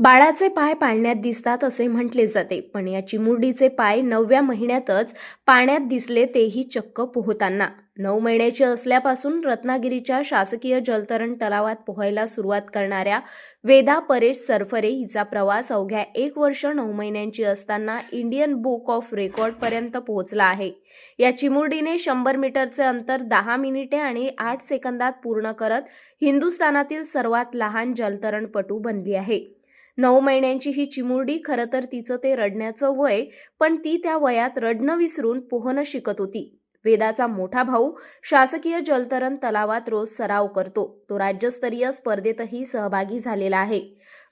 बाळाचे पाय पाळण्यात दिसतात असे म्हटले जाते. पण या चिमुरडीचे पाय नवव्या महिन्यातच पाण्यात दिसले तेही चक्क पोहताना. नऊ महिन्याची असल्यापासून रत्नागिरीच्या शासकीय जलतरण तलावात पोहायला सुरुवात करणाऱ्या वेदा परेश सरफरे हिचा प्रवास अवघ्या एक वर्ष नऊ महिन्यांची असताना इंडियन बुक ऑफ रेकॉर्डपर्यंत पोहोचला आहे. या चिमुरडीने शंभर मीटरचे अंतर दहा मिनिटे आणि आठ सेकंदात पूर्ण करत हिंदुस्थानातील सर्वात लहान जलतरणपटू बनली आहे. नऊ महिन्यांची ही चिमुरडी खरं तर तिचं ते रडण्याचं वय पण ती त्या वयात रडणं विसरून पोहणं शिकत होती. वेदाचा मोठा भाऊ शासकीय जलतरण तलावात रोज सराव करतो. तो राज्यस्तरीय स्पर्धेतही सहभागी झालेला आहे.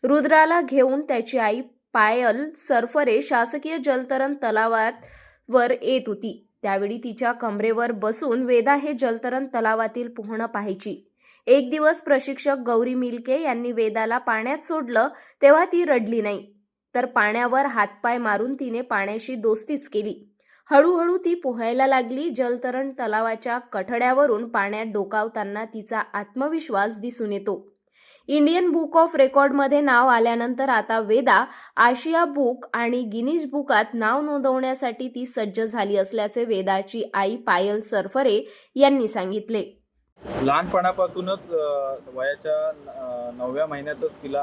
रुद्राला घेऊन त्याची आई पायल सरफरे शासकीय जलतरण तलावात वर येत होती. त्यावेळी तिच्या कमरेवर बसून वेदा हे जलतरण तलावातील पोहणं पाहायची. एक दिवस प्रशिक्षक गौरी मिल्के यांनी वेदाला पाण्यात सोडलं तेव्हा ती रडली नाही. तर पाण्यावर हातपाय मारून तिने पाण्याशी दोस्तीच केली. हळूहळू ती पोहायला लागली जलतरण तलावाच्या कठड्यावरून पाण्यात डोकावताना तिचा आत्मविश्वास दिसून येतो. इंडियन बुक ऑफ रेकॉर्डमध्ये नाव आल्यानंतर आता वेदा आशिया बुक आणि गिनीज बुकात नाव नोंदवण्यासाठी ती सज्ज झाली असल्याचे वेदाची आई पायल सरफरे यांनी सांगितले. लहानपणापासूनच वयाच्या नवव्या महिन्यातच तिला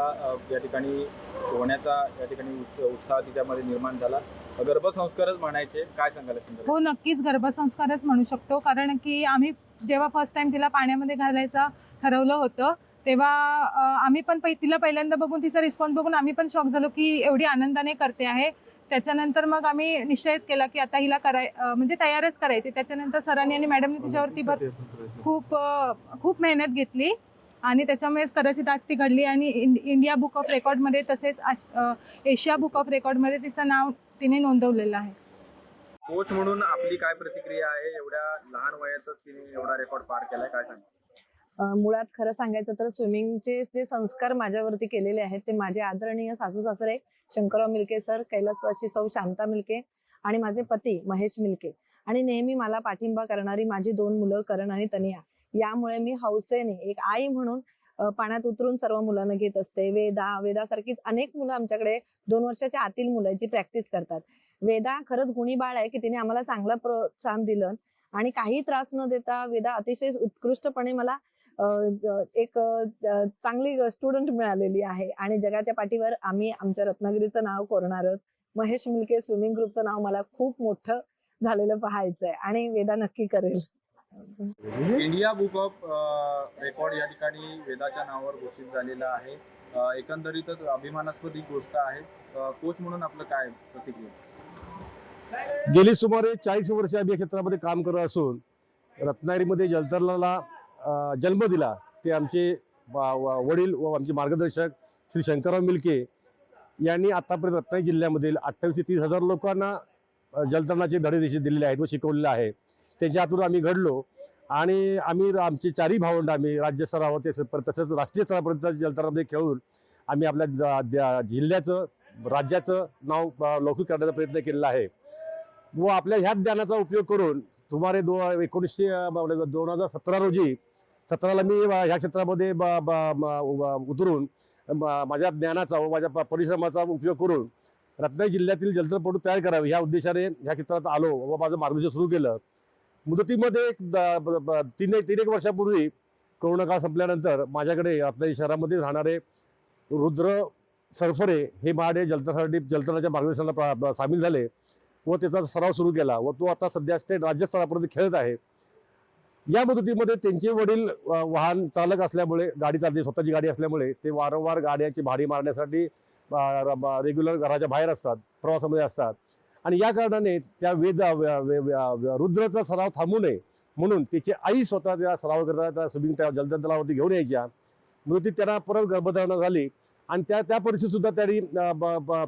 या ठिकाणी पोहण्याचा या ठिकाणी उत्स- उत्साह तिच्यामध्ये निर्माण झाला. गर्भसंस्कारच म्हणायचे. काय संदर्भात? हो नक्कीच गर्भसंस्कारच म्हणू शकतो. कारण की आम्ही जेव्हा फर्स्ट टाइम तिला पाण्यामध्ये घालायचं ठरवलं होतं तेव्हा आम्ही पण तिला पहिल्यांदा बघून तिचा रिस्पॉन्स बघून आम्ही पण शॉक झालो की एवढी आनंदाने करते आहे. त्याच्यानंतर मग आम्ही निश्चयच केला की आता हिला कराय म्हणजे तयारच करायची. त्याच्यानंतर सरांनी आणि मॅडमने तिच्यावरती भर खूप खूप मेहनत घेतली. आणि त्याच्यामुळेच कदाचित आज ती घडली. आणि इंडिया बुक ऑफ रेकॉर्डमध्ये तसेच एशिया बुक ऑफ रेकॉर्डमध्ये तिचं नाव तिने नोंदवलेलं आहे. कोच म्हणून आपली काय प्रतिक्रिया आहे? एवढ्या लहान वयातच तिने एवढा रेकॉर्ड पार केलाय काय सांगा मुळात खरं सांगायचं तर स्विमिंगचे जे संस्कार माझ्यावरती केलेले आहेत ते माझे आदरणीय सासू सासरे शंकरराव मिल्के सर कैलासवासी सौ शांता मिल्के आणि माझे पती महेश मिल्के. आणि नेहमी मला पाठिंबा करणारी माझी दोन मुलं करण आणि तनिया. यामुळे मी हौसेने एक आई म्हणून पाण्यात उतरून सर्व मुलांना घेत असते. वेदा वेदासारखीच अनेक मुलं आमच्याकडे दोन वर्षाच्या आतील मुलं जी प्रॅक्टिस करतात. वेदा खरंच गुणी बाळ आहे की तिने आम्हाला चांगलं प्रोत्साहन दिलं आणि काही त्रास न देता वेदा अतिशय उत्कृष्टपणे मला एक चांगली स्टुडंट मिळालेली आहे. आणि जगाच्या पाठीवर आम्ही आमच्या रत्नागिरीचं नाव कोरणारच. महेश मिलके स्विमिंग ग्रुपचं नाव मला खूप मोठं झालेलं पाहायचंय आणि वेदा नक्की करेल. इंडिया बुक ऑफ रेकॉर्ड या ठिकाणी वेदाच्या नावावर घोषित झालेला आहे. एकंदरीतच अभिमानास्पद ही गोष्ट आहे. कोच म्हणून आपलं काय प्रतिक्रिया? गेली सुमारे चाळीस वर्ष आम्ही या क्षेत्रामध्ये काम करत असून रत्नागिरीमध्ये जलतरणाला अ, जन्म दिला ते आमचे वडील व आमचे मार्गदर्शक श्री शंकरराव मिल्के यांनी आतापर्यंत रत्नागिरी जिल्ह्यामधील अठ्ठावीस ते तीस हजार लोकांना जलतरणाचे धडे दिशी दिलेले आहेत व शिकवलेले आहे. त्यांच्या हातून आम्ही घडलो आणि आम्ही आमचे चारही भावंड आम्ही राज्य स्तरावर ते तसंच राष्ट्रीय स्तरापर्यंत जलतरणामध्ये खेळून आम्ही आपल्या जिल्ह्याचं राज्याचं नाव लौकिक करण्याचा प्रयत्न केलेला आहे. व आपल्या ह्याच ज्ञानाचा उपयोग करून सुमारे दो एकोणीसशे म्हणजे दोन हजार सतरा रोजी सतराला मी ह्या क्षेत्रामध्ये ब- ब- उतरून म- माझ्या ज्ञानाचा व माझ्या प- परिश्रमाचा उपयोग करून रत्नागिरी जिल्ह्यातील जलतरपटू तयार करावे ह्या उद्देशाने ह्या क्षेत्रात आलो. व माझं मार्गदर्शन सुरू केलं. मुदतीमध्ये एक द- ब- ब- तीन तीन एक वर्षापूर्वी कोरोना काळ संपल्यानंतर माझ्याकडे रत्नागिरी शहरामध्ये राहणारे रुद्र सरफरे हे महाडे जलतरणासाठी जलतरणाच्या मार्गदर्शनाला सामील झाले व त्याचा सराव सुरू केला व तो आता सध्या स्टेट राज्यस्तरापर्यंत खेळत आहे. या मुदतीमध्ये त्यांचे वडील वाहन चालक असल्यामुळे गाडी चालते स्वतःची गाडी असल्यामुळे ते वारंवार गाड्याची भाडी मारण्यासाठी रेग्युलर घराच्या बाहेर असतात प्रवासामध्ये असतात. आणि या कारणाने त्या वेद रुद्रचा रुद्राचा सराव थांबू नये. म्हणून त्याची आई स्वतः त्या सराव करता त्या स्विमिंग त्या तलावावरती घेऊन यायच्या. मृत्यू त्यांना परत गर्भधारणा झाली. आणि त्या त्या परिस्थितीसुद्धा त्यांनी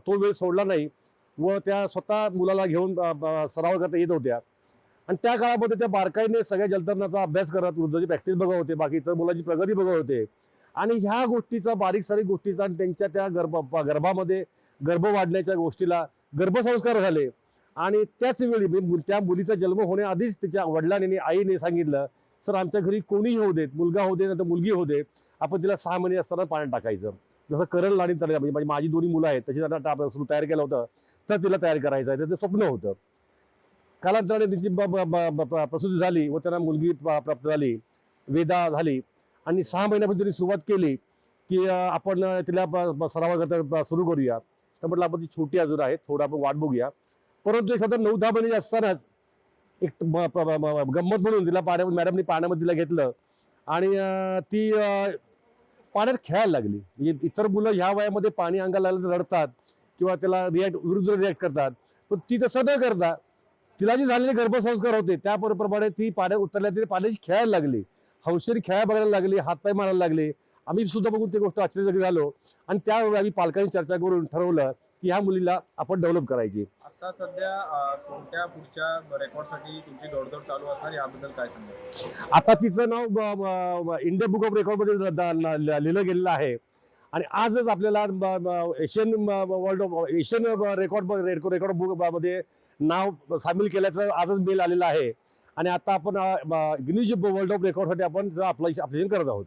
तो वेळ सोडला नाही व त्या स्वतः मुलाला घेऊन सराव करता येत होत्या. आणि त्या काळामध्ये त्या बारकाईने सगळ्या जलतरणाचा अभ्यास करत वृद्धाची प्रॅक्टिस बघत होते. बाकी इतर मुलाची प्रगती बघत होते. आणि ह्या गोष्टीचा बारीक सारीक गोष्टीचा त्यांच्या त्या गर्भ गर्भामध्ये गर्भ वाढण्याच्या गोष्टीला गर्भसंस्कार झाले. आणि त्याच वेळी त्या मुलीचा जन्म होण्याआधीच तिच्या वडिलांनी आईने सांगितलं सर आमच्या घरी कोणीही होऊ देत मुलगा होऊ दे नाही तर मुलगी होऊ दे आपण तिला सहा महिने असताना पाण्यात टाकायचं. जसं करण आणि तर म्हणजे माझी- माझी दोन्ही मुलं आहेत तशी त्यांना टाप सुरू तयार केलं होतं तर तिला तयार करायचं आहे तर ते स्वप्न होतं. कालांतराने तिची ब- ब- ब- ब- प्रसूती झाली व त्यांना मुलगी प्राप्त झाली वेदा झाली. आणि सहा महिन्यापासून जरी सुरुवात केली की आपण तिला सरावाकरता सुरू करूया. तर म्हटलं आपण ती छोटी अजून आहे थोडं आपण वाट बघूया. परंतु एक साधारण नऊ दहा महिने असतानाच एक म- प- गंमत म्हणून तिला पाण्या मॅडमने पाण्यामध्ये तिला घेतलं आणि ती पाण्यात खेळायला लागली. म्हणजे इतर मुलं ह्या वयामध्ये पाणी अंगाला लागलं तर रडतात किंवा त्याला रिॲक्ट विरुद्ध रिॲक्ट करतात. पण ती तसं न करता तिला जे झालेले गर्भसंस्कार होते त्याप्रमाणे ती पाण्यात उतरल्या तिने पाण्याची खेळायला लागली. हौशेरी खेळायला बघायला लागली हातपाय मारायला लागले. आम्ही सुद्धा बघून ती गोष्ट आश्चर्यचकित झालो. आणि त्यावेळी आम्ही पालकांनी चर्चा करून ठरवलं की ह्या मुलीला आपण डेव्हलप करायची. आता सध्या कोणत्या पुढच्या रेकॉर्डसाठी तुमची दौडदौड चालू असणार? याबद्दल काय सांगाल? आता तिचं नाव इंडियन बुक ऑफ रेकॉर्डमध्ये लिहिलं गेलेलं आहे. आणि आजच आपल्याला Asian world of Asian record record बुकमध्ये नाव सामील केल्याचं आजच मेल आलेलं आहे. आणि आता आपण गिनीज वर्ल्ड ऑफ रेकॉर्डसाठी आपण अप्लाय अप्लिकेशन करत आहोत.